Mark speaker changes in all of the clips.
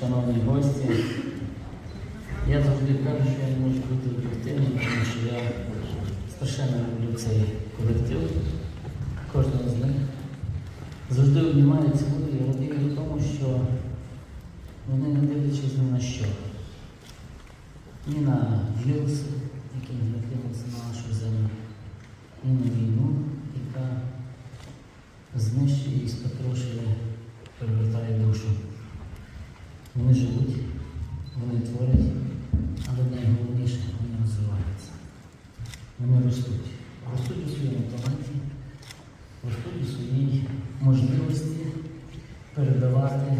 Speaker 1: Шановні гості, я завжди кажу, що я не можу бути об'єктивним, тому що я страшенно люблю цей колектив, кожного з них. Завжди обнімаю цілую і радію тому, що вони не дивлячись ні на що. Ні на віруси, які накинулися на нашу землю, ні на війну, яка знищує і спотрошує, перевертає душу. Вони живуть, вони творять, але найголовніше вони розвиваються. Вони ростуть. Ростуть у своєму таланті, ростуть у своїй можливості передавати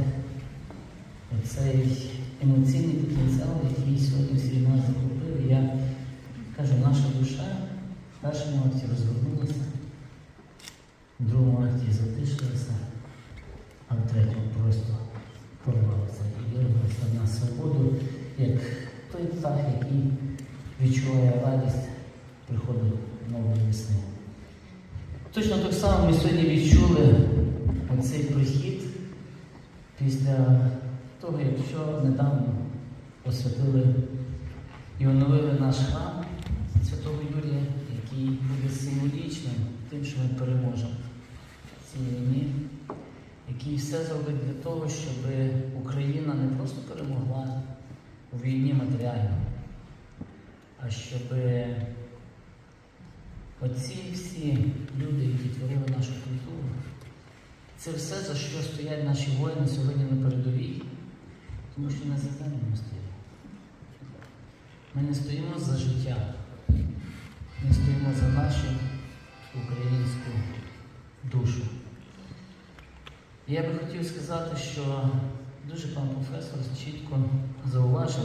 Speaker 1: оцей емоційний потенціал, який сьогодні всі нас захопили. Я кажу, наша душа в першому акті розгорнулася, в другому акті затишилася, а в третьому просто на свободу, як той птах, який відчуває радість приходу нової весни. Точно так само ми сьогодні відчули оцей прихід після того, як якщо недавно освятили і оновили наш храм Святого Юрія, який буде символічним тим, що ми переможемо в цій війні, який все зробить для того, щоб Україна не просто перемогла у війні матеріально, а щоб оці всі люди, які творили нашу культуру, це все, за що стоять наші воїни сьогодні на передовій, тому що не за землю ми стоїмо. Ми не стоїмо за життя, ми стоїмо за нашу я би хотів сказати, що дуже пан професор чітко зауважив